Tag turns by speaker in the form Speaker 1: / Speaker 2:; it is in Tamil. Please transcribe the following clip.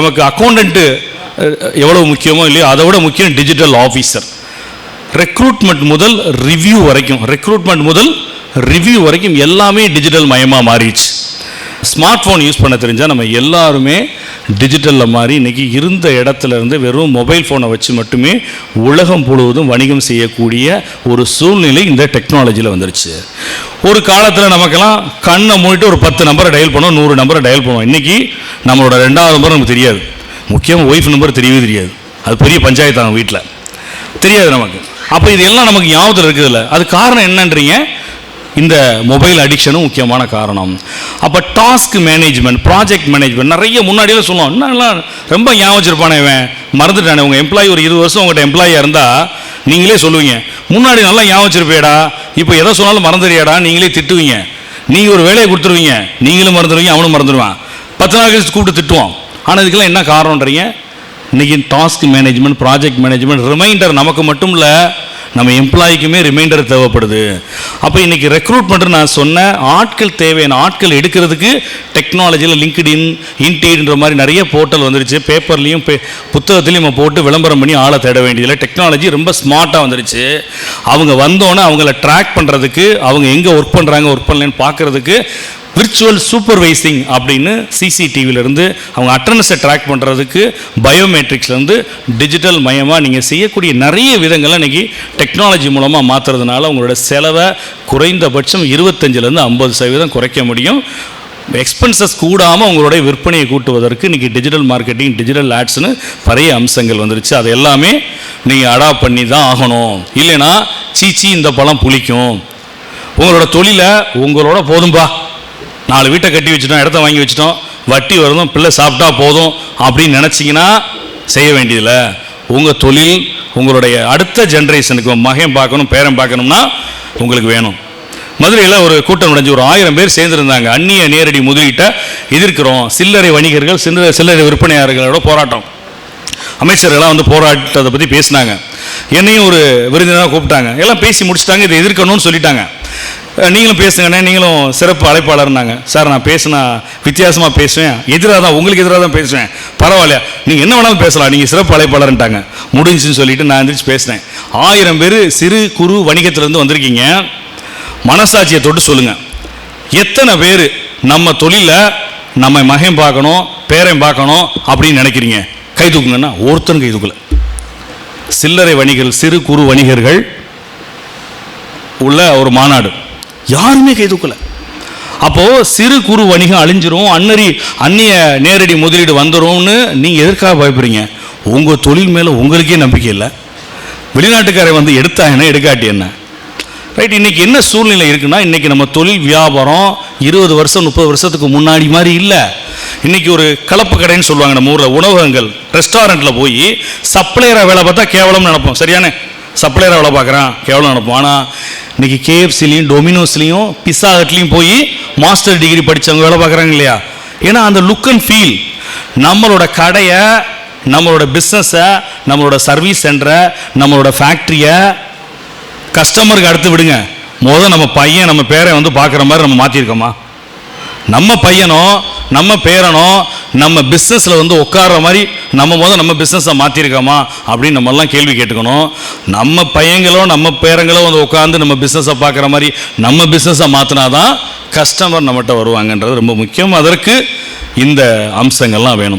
Speaker 1: நமக்கு அக்கௌண்டன்ட்டு எவ்வளோ முக்கியமோ இல்லையோ அதை விட முக்கியம் டிஜிட்டல் ஆஃபீஸர் ரெக்ரூட்மெண்ட் முதல் ரிவ்யூ வரைக்கும் ரெக்ரூட்மெண்ட் முதல் ரிவ்யூ வரைக்கும் எல்லாமே டிஜிட்டல் மயமாக மாறிடுச்சு. ஸ்மார்ட் ஃபோன் யூஸ் பண்ண தெரிஞ்சால் நம்ம எல்லாருமே டிஜிட்டலில் மாறி இன்றைக்கி இருந்த இடத்துல இருந்து வெறும் மொபைல் ஃபோனை வச்சு மட்டுமே உலகம் முழுவதும் வணிகம் செய்யக்கூடிய ஒரு சூழ்நிலை இந்த டெக்னாலஜியில் வந்துருச்சு. ஒரு காலத்தில் நமக்கெல்லாம் கண்ணை மூடிட்டு ஒரு பத்து நம்பரை டயல் பண்ணோம் நூறு நம்பரை டயல் பண்ணுவோம். இன்றைக்கி நம்மளோட ரெண்டாவது நம்பர் நமக்கு தெரியாது. முக்கியமாக ஒய்ஃப் நம்பர் தெரியவே தெரியாது. அது பெரிய பஞ்சாயத்து அவங்க வீட்டில் தெரியாது நமக்கு. அப்போ இது எல்லாம் நமக்கு ஞாபகத்தில் இருக்குதுல்ல. அது காரணம் என்னன்றீங்க? இந்த மொபைல் அடிக்ஷனும் முக்கியமான காரணம். அப்போ டாஸ்க் மேனேஜ்மெண்ட் ப்ராஜெக்ட் மேனேஜ்மெண்ட் நிறைய முன்னாடியெல்லாம் சொல்லுவோம் என்னெல்லாம் ரொம்ப ஞாபகம் வச்சிருப்பானே இவன்? மறந்துட்டானே உங்கள் எம்ப்ளாயி ஒரு இருபது வருஷம் உங்கள்கிட்ட எம்ப்ளாயாக இருந்தால் நீங்களே சொல்லுவீங்க. முன்னாடி நல்லா ஞாபகம் வச்சிருப்பேடா இப்போ எதை சொன்னாலும் மறந்துடுறியாடா நீங்களே திட்டுவீங்க. நீங்கள் ஒரு வேலையை கொடுத்துருவீங்க. நீங்களும் மறந்துடுவீங்க அவனும் மறந்துடுவான் பத்து நாள் கழிச்சு கூப்பிட்டு திட்டுவான் ஆனால் இதுக்கெல்லாம் என்ன காரணன்றீங்க இன்னைக்கு task management project management reminder நமக்கு மட்டும் இல்லை நம்ம எம்ப்ளாய்க்குமே ரிமைண்டர் தேவைப்படுது. அப்போ இன்றைக்கி ரெக்ரூட்மெண்ட் நான் சொன்ன ஆட்கள் தேவையான ஆட்கள் எடுக்கிறதுக்கு டெக்னாலஜியில் லிங்க்டின் இன்டீடுன்ற மாதிரி நிறைய போர்ட்டல் வந்துருச்சு. பேப்பர்லேயும் பே புத்தகத்துலையும் நம்ம போட்டு விளம்பரம் பண்ணி ஆளை தேட வேண்டியதில்லை. டெக்னாலஜி ரொம்ப ஸ்மார்ட்டாக வந்துருச்சு. அவங்க வந்தோன்னே அவங்கள ட்ராக் பண்ணுறதுக்கு அவங்க எங்கே ஒர்க் பண்ணுறாங்க ஒர்க் பண்ணலன்னு பார்க்குறதுக்கு விர்ச்சுவல் சூப்பர்வைசிங் அப்படின்னு சிசிடிவிலேருந்து அவங்க அட்டண்டன்ஸை ட்ராக் பண்ணுறதுக்கு பயோமெட்ரிக்ஸ்லேருந்து டிஜிட்டல் மயமாக நீங்கள் செய்யக்கூடிய நிறைய விதங்களை இன்றைக்கி டெக்னாலஜி மூலமாக மாற்றுறதுனால உங்களோட செலவை குறைந்தபட்சம் இருபத்தஞ்சிலேருந்து ஐம்பது சதவீதம் குறைக்க முடியும். எக்ஸ்பென்சஸ் கூடாமல் உங்களுடைய விற்பனையை கூட்டுவதற்கு இன்றைக்கி டிஜிட்டல் மார்க்கெட்டிங் டிஜிட்டல் ஆட்ஸ்னு பழைய அம்சங்கள் வந்துருச்சு. அது எல்லாமே நீங்கள் அடாப்ட் பண்ணி தான் ஆகணும். இல்லைன்னா சீச்சி இந்த பழம் புளிக்கும். உங்களோட தொழிலை உங்களோட போதும்பா. நாலு வீட்டை கட்டி வச்சுட்டோம் இடத்த வாங்கி வச்சுட்டோம். வட்டி வருதும் பிள்ளை சாப்பிட்டா போதும் அப்படின்னு நினச்சிங்கன்னா செய்ய வேண்டியதில்லை. உங்கள் தொழில் உங்களுடைய அடுத்த ஜென்ரேஷனுக்கு மகன் பார்க்கணும் பேரன் பார்க்கணும்னா உங்களுக்கு வேணும். மதுரையில் ஒரு கூட்டம் நடந்து ஒரு ஆயிரம் பேர் சேர்ந்துருந்தாங்க. அந்நிய நேரடி முதலீட்டை எதிர்க்கிறோம். சில்லறை வணிகர்கள் சில்லறை சில்லறை விற்பனையாளர்களோட போராட்டம். அமைச்சர்கள்லாம் வந்து போராட்டத்தை பற்றி பேசினாங்க. என்னையும் ஒரு விருந்தினராக கூப்பிட்டாங்க. எல்லாம் பேசி முடிச்சிட்டாங்க. இதை எதிர்க்கணும்னு சொல்லிட்டாங்க. நீங்களும் பேசுங்கண்ணே. நீங்களும் சிறப்பு அழைப்பாளர்னாங்க. சார் நான் பேசினா வித்தியாசமாக பேசுவேன். எதிராக தான் உங்களுக்கு எதிராக தான் பேசுவேன். பரவாயில்ல நீங்கள் என்ன வேணாலும் பேசலாம். நீங்கள் சிறப்பு அழைப்பாளர்ன்ட்டாங்க. முடிஞ்சுன்னு சொல்லிட்டு நான் எந்திரிச்சு பேசினேன். ஆயிரம் பேர் சிறு குறு வணிகத்திலேருந்து வந்திருக்கீங்க. மனசாட்சியை தொட்டு சொல்லுங்கள் எத்தனை பேர் நம்ம தொழிலை நம்ம மகன் பார்க்கணும் பேரன் பார்க்கணும் அப்படின்னு நினைக்கிறீங்க? கை தூக்குங்கன்னா ஒருத்தன் கை தூக்கல. சில்லறை வணிகர்கள் சிறு குறு வணிகர்கள் உள்ள ஒரு மாநாடு. யாருமே கை அப்போது சிறு குறு வணிகம் அழிஞ்சிரும் அன்னரி அந்நிய நேரடி முதலீடு வந்துரும்னு நீங்கள் எதற்காக பயப்படுறீங்க? உங்கள் தொழில் மேலே உங்களுக்கே நம்பிக்கை இல்லை. வெளிநாட்டுக்காரை வந்து எடுத்தா என்ன எடுக்காட்டி என்ன? ரைட் இன்றைக்கி என்ன சூழ்நிலை இருக்குன்னா இன்றைக்கி நம்ம தொழில் வியாபாரம் இருபது வருஷம் முப்பது வருஷத்துக்கு முன்னாடி மாதிரி இல்லை. இன்றைக்கி ஒரு கலப்பு கடைன்னு சொல்லுவாங்க நம்ம ஊரில் உணவகங்கள் ரெஸ்டாரண்ட்டில் போய் சப்ளையராக வேலை பார்த்தா கேவலம்னு நினைப்போம். சரியானே? சப்ளையராக வேலை பார்க்குறான். கேவலம் நினைப்போம் ஆனால் இன்னைக்கு கேஎஃப்சிலையும் டொமினோஸ்லையும் பிஸா ஹட்லையும் போய் மாஸ்டர் டிகிரி படித்தவங்க வேலை பார்க்குறாங்க இல்லையா? ஏன்னா அந்த லுக் அண்ட் ஃபீல் நம்மளோட கடையை நம்மளோட பிஸ்னஸை நம்மளோட சர்வீஸ் சென்டரை நம்மளோட ஃபேக்ட்ரியை கஸ்டமருக்கு அடுத்து விடுங்க. முதல் நம்ம பையன் நம்ம பேரை வந்து பார்க்குற மாதிரி நம்ம மாற்றிருக்கோமா நம்ம பையனோ நம்ம பேரனோ நம்ம பிஸ்னஸில் வந்து உட்கார்ற மாதிரி நம்ம முதல் நம்ம பிஸ்னஸை மாற்றிருக்கோமா அப்படின்னு நம்மெல்லாம் கேள்வி கேட்டுக்கணும். நம்ம பையங்களோ நம்ம பேரங்களோ வந்து உட்காந்து நம்ம பிஸ்னஸை பார்க்குற மாதிரி நம்ம பிஸ்னஸை மாற்றினா தான் கஸ்டமர் நம்மகிட்ட வருவாங்கன்றது ரொம்ப முக்கியம். அதற்கு இந்த அம்சங்கள்லாம் வேணும்.